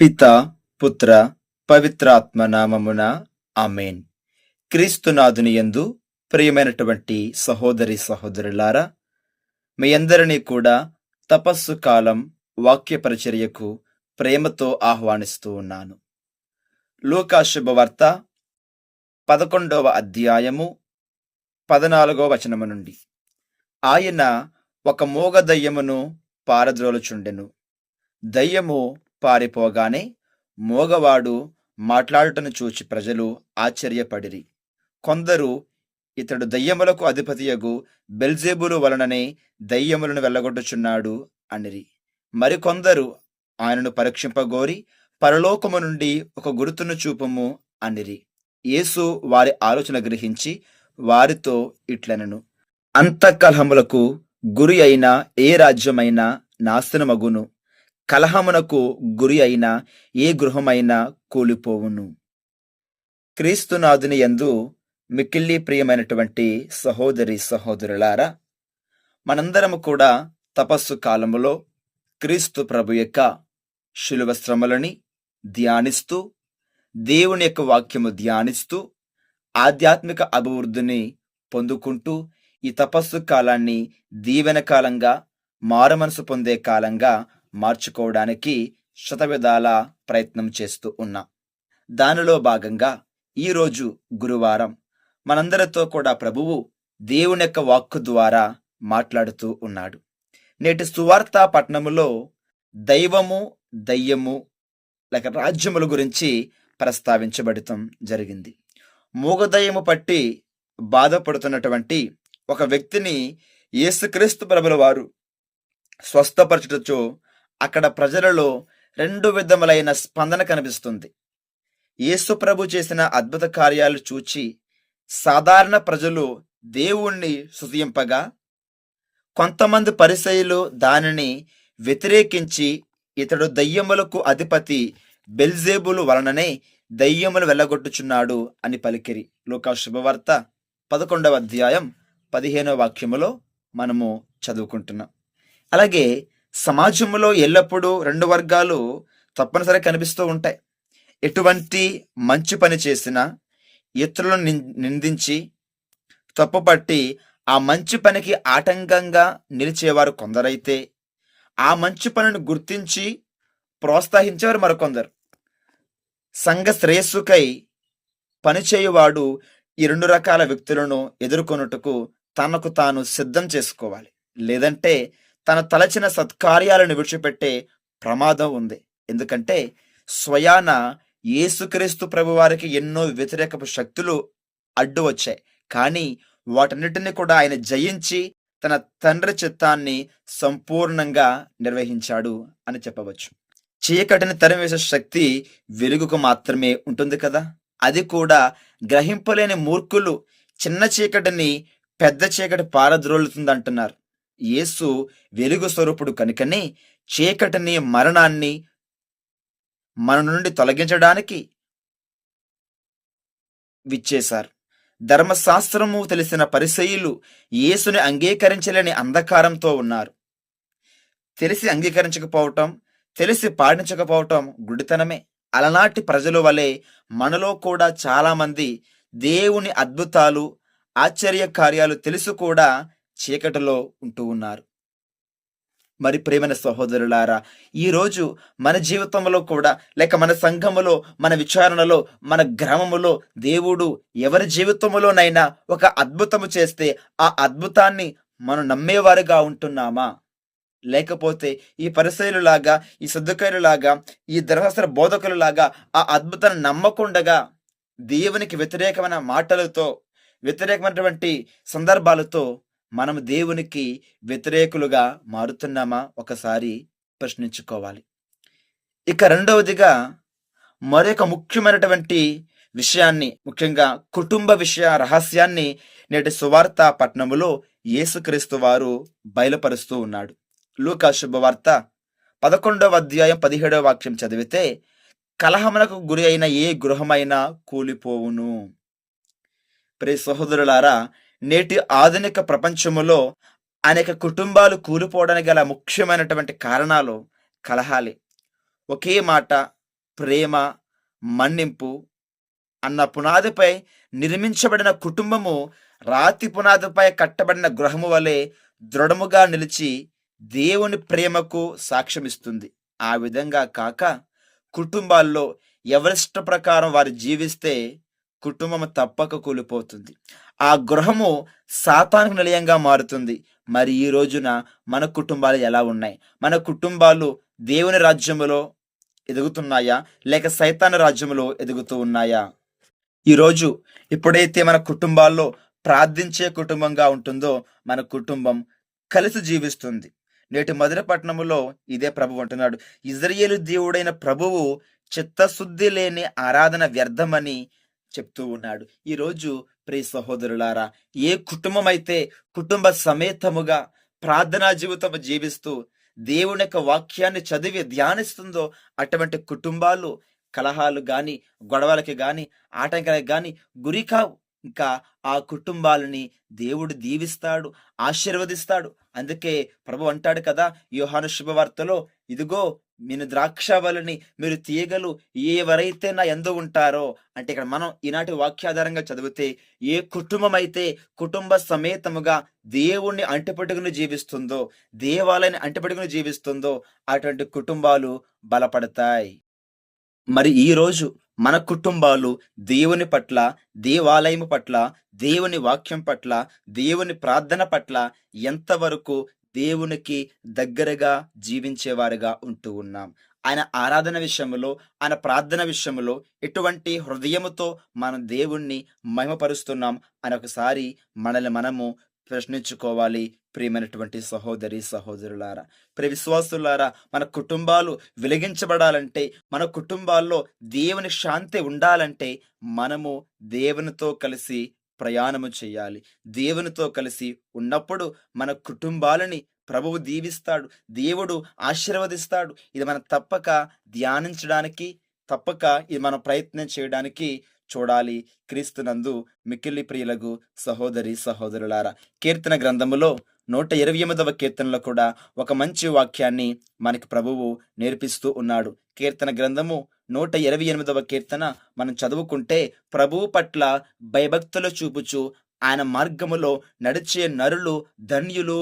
పిత పుత్ర పవిత్రాత్మ నామమున ఆమెన్. క్రీస్తునాథుని యందు ప్రియమైనటువంటి సహోదరి సహోదరులారా మీ అందరినీ కూడా తపస్సు కాలం వాక్య పరిచర్యకు ప్రేమతో ఆహ్వానిస్తూ ఉన్నాను. లూకా శుభవార్త పదకొండవ అధ్యాయము పదనాలుగవ వచనము నుండి. ఆయన ఒక మూగ దయ్యమును పారద్రోలుచుండెను. దయ్యము పారిపోగానే మోగవాడు మాట్లాడుటను చూచి ప్రజలు ఆశ్చర్యపడిరి. కొందరు ఇతడు దయ్యములకు అధిపతియగు బెల్జేబులు వలననే దయ్యములను వెళ్ళగొట్టుచున్నాడు అనిరి. మరికొందరు ఆయనను పరీక్షింపగోరి పరలోకము నుండి ఒక గురుతును చూపము అనిరి. యేసు వారి ఆలోచన గ్రహించి వారితో ఇట్లనను. అంతఃకలహములకు గురి అయిన ఏ రాజ్యమైనా నాశనమగును. కలహమునకు గురి అయిన ఏ గృహమైనా కూలిపోవును. క్రీస్తునాథుని యందు మిక్కిల్లి ప్రియమైనటువంటి సహోదరి సహోదరులారా మనందరము కూడా తపస్సు కాలములో క్రీస్తు ప్రభు యొక్క శిలువ శ్రమలని ధ్యానిస్తూ దేవుని యొక్క వాక్యము ధ్యానిస్తూ ఆధ్యాత్మిక అభివృద్ధిని పొందుకుంటూ ఈ తపస్సు కాలాన్ని దీవెన కాలంగా మారమనసు పొందే కాలంగా మార్చుకోవడానికి శతవిధాల ప్రయత్నం చేస్తూ ఉన్నా. దానిలో భాగంగా ఈరోజు గురువారం మనందరితో కూడా ప్రభువు దేవుని యొక్క వాక్కు ద్వారా మాట్లాడుతూ ఉన్నాడు. నేటి సువార్త పట్టణములో దైవము దయ్యము లేక రాజ్యముల గురించి ప్రస్తావించబడటం జరిగింది. మూగదయ్యము పట్టి బాధపడుతున్నటువంటి ఒక వ్యక్తిని యేసుక్రీస్తు ప్రభుల వారు స్వస్థపరచుటచో అక్కడ ప్రజలలో రెండు విధములైన స్పందన కనిపిస్తుంది. యేసుప్రభు చేసిన అద్భుత కార్యాలు చూచి సాధారణ ప్రజలు దేవుణ్ణి స్తుతింపగా కొంతమంది పరిసయులు దానిని వ్యతిరేకించి ఇతడు దయ్యములకు అధిపతి బెల్జేబులు వలననే దయ్యములు వెళ్ళగొట్టుచున్నాడు అని పలికిరి. లోకా శుభవార్త పదకొండవ అధ్యాయం పదిహేనవ వాక్యములో మనము చదువుకుంటున్నాం. అలాగే సమాజంలో ఎల్లప్పుడూ రెండు వర్గాలు తప్పనిసరి కనిపిస్తూ ఉంటాయి. ఎటువంటి మంచి పని చేసినా ఇతరులను నిం- నిందించి తప్పుపట్టి ఆ మంచి పనికి ఆటంకంగా నిలిచేవారు కొందరైతే ఆ మంచి పనిని గుర్తించి ప్రోత్సహించేవారు మరికొందరు. సంఘ శ్రేయస్సుకై పనిచేయువాడు ఈ రెండు రకాల వ్యక్తులను ఎదుర్కొనుటకు తనకు తాను సిద్ధం చేసుకోవాలి. లేదంటే తన తలచిన సత్కార్యాలను విడిచిపెట్టే ప్రమాదం ఉంది. ఎందుకంటే స్వయాన యేసుక్రీస్తు ప్రభువారికి ఎన్నో వ్యతిరేకపు శక్తులు అడ్డు వచ్చాయి. కానీ వాటన్నిటిని కూడా ఆయన జయించి తన తండ్రి చిత్తాన్ని సంపూర్ణంగా నిర్వహించాడు అని చెప్పవచ్చు. చీకటిని తరివేసే శక్తి వెలుగుకు మాత్రమే ఉంటుంది కదా? అది కూడా గ్రహింపలేని మూర్ఖులు చిన్న చీకటిని పెద్ద చీకటి పారద్రోలుతుంది అంటున్నారు యేసు వెలుగు స్వరూపుడు కనుకనే చీకటిని మరణాన్ని మన నుండి తొలగించడానికి విచ్చేశారు. ధర్మశాస్త్రము తెలిసిన పరిసయులు యేసుని అంగీకరించలేని అంధకారంతో ఉన్నారు. తెలిసి అంగీకరించకపోవటం తెలిసి పాటించకపోవటం గుడితనమే. అలనాటి ప్రజల వలె మనలో కూడా చాలామంది దేవుని అద్భుతాలు ఆశ్చర్య కార్యాలు తెలుసు కూడా చీకటిలో ఉంటూ ఉన్నారు. మరి ప్రేమైన సహోదరులారా ఈరోజు మన జీవితంలో కూడా లేక మన సంఘములో మన విచారణలో మన గ్రామములో దేవుడు ఎవరి జీవితంలోనైనా ఒక అద్భుతము చేస్తే ఆ అద్భుతాన్ని మనం నమ్మేవారుగా ఉంటున్నామా? లేకపోతే ఈ పరిశైలులాగా ఈ సర్దుకాయలులాగా ఈ ధర్మశాస్త్ర బోధకులలాగా ఆ అద్భుతాన్ని నమ్మకుండగా దేవునికి వ్యతిరేకమైన మాటలతో వ్యతిరేకమైనటువంటి సందర్భాలతో మనం దేవునికి వ్యతిరేకులుగా మారుతున్నామా? ఒకసారి ప్రశ్నించుకోవాలి. ఇక రెండవదిగా మరొక ముఖ్యమైనటువంటి విషయాన్ని ముఖ్యంగా కుటుంబ విషయ రహస్యాన్ని నేటి సువార్త పట్నములో యేసుక్రీస్తు వారు బయలుపరుస్తూ ఉన్నాడు. లూకా శుభవార్త పదకొండవ అధ్యాయం పదిహేడవ వాక్యం చదివితే కలహములకు గురి అయిన ఏ గృహమైనా కూలిపోవును. ప్రే సహోదరులారా నేటి ఆధునిక ప్రపంచములో అనేక కుటుంబాలు కూలిపోవడానికి గల ముఖ్యమైనటువంటి కారణాలు కలహాలే. ఒకే మాట ప్రేమ మన్నింపు. అన్న పునాదిపై నిర్మించబడిన కుటుంబము రాతి పునాదిపై కట్టబడిన గృహము వలె దృఢముగా నిలిచి దేవుని ప్రేమకు సాక్ష్యమిస్తుంది. ఆ విధంగా కాక కుటుంబాల్లో ఎవరిష్ట ప్రకారం వారు జీవిస్తే కుటుంబం తప్పక కూలిపోతుంది. ఆ గృహము సాతానికి నిలయంగా మారుతుంది. మరి ఈ రోజున మన కుటుంబాలు ఎలా ఉన్నాయి? మన కుటుంబాలు దేవుని రాజ్యములో ఎదుగుతున్నాయా? లేక సైతాన రాజ్యములో ఎదుగుతూ ఉన్నాయా? ఈరోజు ఎప్పుడైతే మన కుటుంబాల్లో ప్రార్థించే కుటుంబంగా ఉంటుందో మన కుటుంబం కలిసి జీవిస్తుంది. నేటి మధుర పట్టణములో ఇదే ప్రభు అంటున్నాడు. ఇజ్రాయేలు దేవుడైన ప్రభువు చిత్తశుద్ధి లేని ఆరాధన వ్యర్థమని చెప్తూ ఉన్నాడు. ఈరోజు ప్రియ సహోదరులారా ఏ కుటుంబం అయితే కుటుంబ సమేతముగా ప్రార్థనా జీవితం జీవిస్తూ దేవుని యొక్క వాక్యాన్ని చదివి ధ్యానిస్తుందో అటువంటి కుటుంబాలు కలహాలు గాని గొడవలకి గాని ఆటంకాలకి గాని గురి కావు. ఇంకా ఆ కుటుంబాలని దేవుడు దీవిస్తాడు ఆశీర్వదిస్తాడు. అందుకే ప్రభు అంటాడు కదా యోహాను శుభవార్తలో ఇదిగో నేను ద్రాక్షవలని మీరు తీయగలు ఎవరైతే నా ఎందు ఉంటారో అంటే ఇక్కడ మనం ఈనాటి వాక్యాధారంగా చదివితే ఏ కుటుంబం అయితే కుటుంబ సమేతముగా దేవుణ్ణి అంటిపెట్టుకుని జీవిస్తుందో దేవాలయాన్ని అంటిపెట్టుకుని జీవిస్తుందో అటువంటి కుటుంబాలు బలపడతాయి. మరి ఈ రోజు మన కుటుంబాలు దేవుని పట్ల దేవాలయం పట్ల దేవుని వాక్యం పట్ల దేవుని ప్రార్థన పట్ల ఎంతవరకు దేవునికి దగ్గరగా జీవించేవారుగా ఉంటూ ఉన్నాం. ఆయన ఆరాధన విషయంలో ఆయన ప్రార్థన విషయంలో ఎటువంటి హృదయముతో మనం దేవుణ్ణి మహిమపరుస్తున్నాం అని ఒకసారి మనల్ని మనము ప్రశ్నించుకోవాలి. ప్రియమైనటువంటి సహోదరి సహోదరులారా ప్రియ విశ్వాసులారా మన కుటుంబాలు వెలిగించబడాలంటే మన కుటుంబాల్లో దేవుని శాంతి ఉండాలంటే మనము దేవునితో కలిసి ప్రయాణము చేయాలి. దేవునితో కలిసి ఉన్నప్పుడు మన కుటుంబాలని ప్రభువు దీవిస్తాడు. దేవుడు ఆశీర్వదిస్తాడు. ఇది మనం తప్పక ధ్యానించడానికి తప్పక ఇది మనం ప్రయత్నం చేయడానికి చూడాలి. క్రీస్తునందు మిక్కిలి ప్రియులకు సహోదరి సహోదరులారా కీర్తన గ్రంథములో నూట ఇరవై ఎనిమిదవ కీర్తనలో కూడా ఒక మంచి వాక్యాన్ని మనకి ప్రభువు నేర్పిస్తూ ఉన్నాడు. కీర్తన గ్రంథము నూట ఇరవై ఎనిమిదవ కీర్తన మనం చదువుకుంటే ప్రభువు పట్ల భయభక్తులు చూపుచు ఆయన మార్గములో నడిచే నరులు ధన్యులు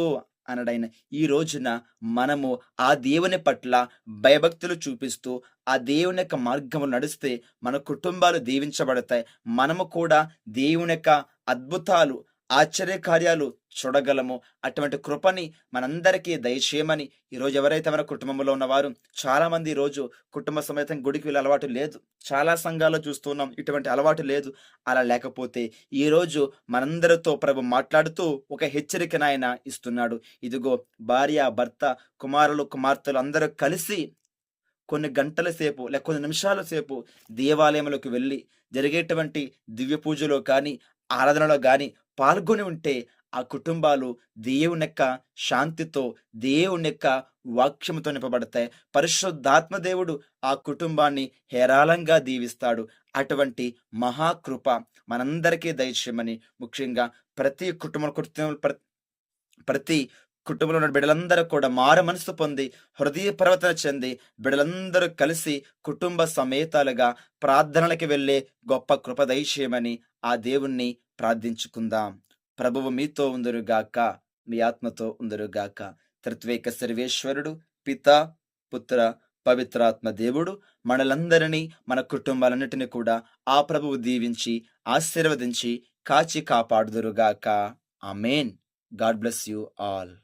అనడైన ఈ రోజున మనము ఆ దేవుని పట్ల భయభక్తులు చూపిస్తూ ఆ దేవుని యొక్క మార్గము నడిస్తే మన కుటుంబాలు దీవించబడతాయి. మనము కూడా దేవుని యొక్క అద్భుతాలు ఆశ్చర్య కార్యాలు చూడగలము. అటువంటి కృపని మనందరికీ దయచేయమని ఈరోజు ఎవరైతే మన కుటుంబంలో ఉన్నవారు చాలామంది ఈరోజు కుటుంబ సమేతం గుడికి వెళ్ళే అలవాటు లేదు. చాలా సంఘాల్లో చూస్తున్నాం ఇటువంటి అలవాటు లేదు. అలా లేకపోతే ఈరోజు మనందరితో ప్రభు మాట్లాడుతూ ఒక హెచ్చరికను ఆయన ఇస్తున్నాడు. ఇదిగో భార్య భర్త కుమారులు కుమార్తెలు అందరూ కలిసి కొన్ని గంటల సేపు లేక కొన్ని నిమిషాల సేపు దేవాలయంలోకి వెళ్ళి జరిగేటువంటి దివ్య పూజలో కానీ ఆరాధనలో కానీ పాల్గొని ఉంటే ఆ కుటుంబాలు దేవుని యొక్క శాంతితో దేవుని యొక్క వాక్యముతో నింపబడతాయి. పరిశుద్ధాత్మ దేవుడు ఆ కుటుంబాన్ని హేరాళంగా దీవిస్తాడు. అటువంటి మహాకృప మనందరికీ దయచేయమని ముఖ్యంగా ప్రతి కుటుంబ కుటుంబ ప్రతి కుటుంబంలో ఉన్న బిడ్డలందరూ కూడా మార మనసు పొంది హృదయ ప్రవర్తన చెంది బిడ్డలందరూ కలిసి కుటుంబ సమేతాలుగా ప్రార్థనలకి వెళ్ళే గొప్ప కృప దయచేయమని ఆ దేవుణ్ణి ప్రార్థించుకుందాం. ప్రభువు మీతో ఉందరుగాక మీ ఆత్మతో ఉందరుగాక త్రిత్వేక సర్వేశ్వరుడు పిత పుత్ర పవిత్రాత్మ దేవుడు మనలందరినీ మన కుటుంబాలన్నిటిని కూడా ఆ ప్రభువు దీవించి ఆశీర్వదించి కాచి కాపాడుదురుగాక amen. God bless you all.